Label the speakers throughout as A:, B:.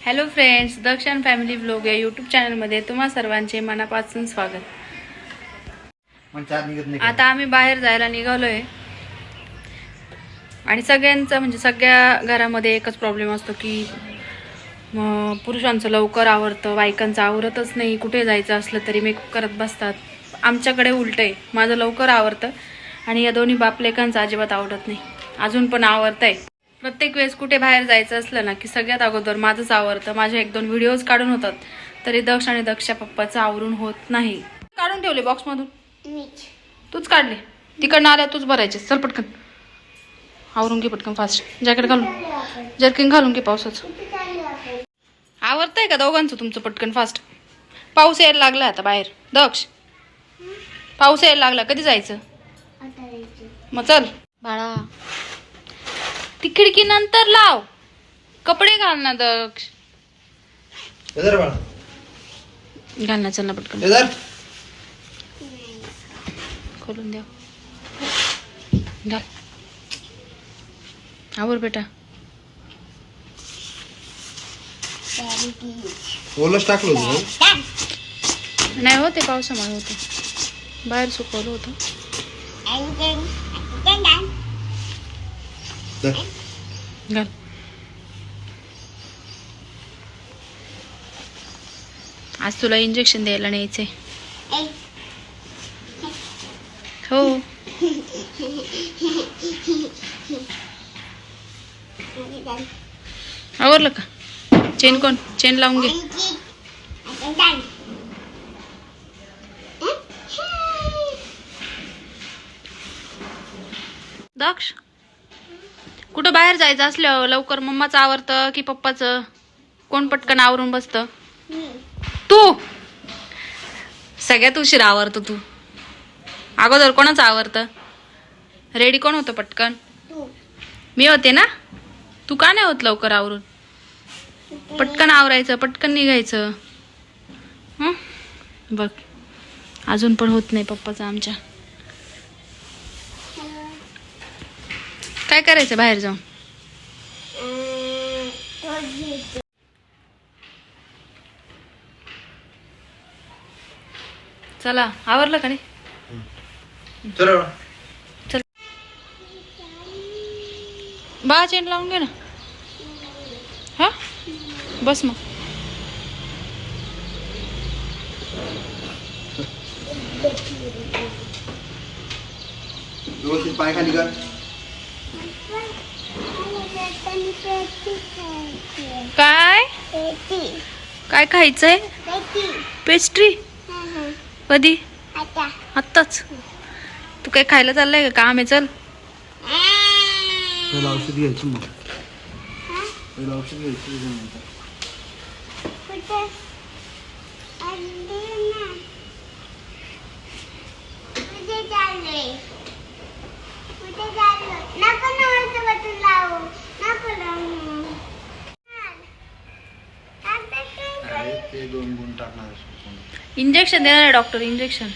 A: Hello friends Dakshin family blog या YouTube चॅनलमध्ये तुम्हा सर्वांचे मनापासून स्वागत. आता आम्ही बाहेर जायला निघालोय. आणि सगळ्यांचा म्हणजे सगळ्या घरामध्ये एकच प्रॉब्लेम असतो की पुरुषांचं लवकर आवरतं बायकांचं आवरतच नाही कुठे जायचं असलं तरी मेकअप करत बसतात. आमच्याकडे उलट आहे माझं लवकर आवरतं आणि या दोन्ही बापलेकांचं अजिबात आवडत नाही. अजून पण आवडतंय प्रत्येक वेळेस कुठे बाहेर जायचं असलं ना की सगळ्यात अगोदर माझंच आवडतं. माझे एक दोन व्हिडिओज काढून होतात. तरी दक्ष आणि दक्षा पप्पाचं आवरून होत नाही. काढून ठेवले बॉक्समधून तूच काढले. तिकडनं आल्या तूच भरायचे चल पटकन. आवरून घे पटकन फास्ट जॅकेट घालून. जर्किन घालून घे पावसाचं. आवडतंय का दोघांचं तुमचं पटकन फास्ट पाऊस यायला लागला आता बाहेर. दक्ष. पाऊस यायला लागला. कधी जायचं. मग चल. बाळा खिडकी नंतर लाव. कपडे घाल ना दक्ष. घाल ना चल ना पटकन. खोलून द्या. घाल. आवर बेटा.
B: ओलच टाकलं होतं
A: नाही होते पावसामुळे होते. बाहेर सुकवलं होतं. घाल आज तुला इंजेक्शन द्यायला न्यायचंय. हो. आवरलं का? चेन कोण? चेन लावून घे. दक्ष? कुठं बाहेर जायचं असल्यावर लवकर मम्माचं आवरतं की पप्पाचं? कोण पटकन आवरून बसतं? तू! सगळ्यात उशीर आवरतो तू. अगोदर कोणाचं आवरतं? रेडी कोण होतं पटकन? मी होते ना? तू का नाही होत लवकर आवरून? पटकन आवरायचं पटकन निघायचं. बघ. अजून पण होत नाही पप्पाचं आमच्या. काय करायचं बाहेर जाऊन? चला आवरलं का नाही
B: चला.
A: बा चेन लावून घे ना. हा? बस मग.
B: व्यवस्थित पाय खाली कर.
A: काय? काय खायचंय? पेस्ट्री कधी? आत्ताच. तू काय खायला चाललंय का? काम आहे चल.
B: औषध घ्यायची मग. औषध घ्यायची. ते दोन गुण टाकणार.
A: इंजेक्शन देणार आहे डॉक्टर इंजेक्शन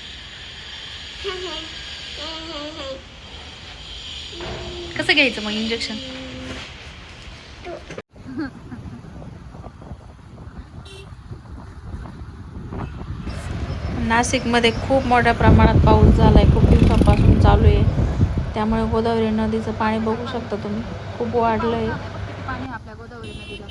A: कसं घ्यायचं मग इंजेक्शन नाशिकमध्ये खूप मोठ्या प्रमाणात पाऊस झाला आहे खूप दिवसापासून चालू आहे. त्यामुळे गोदावरी नदीचं पाणी बघू शकता तुम्ही. खूप वाढलं आहे पाणी आपल्या गोदावरी नदीला?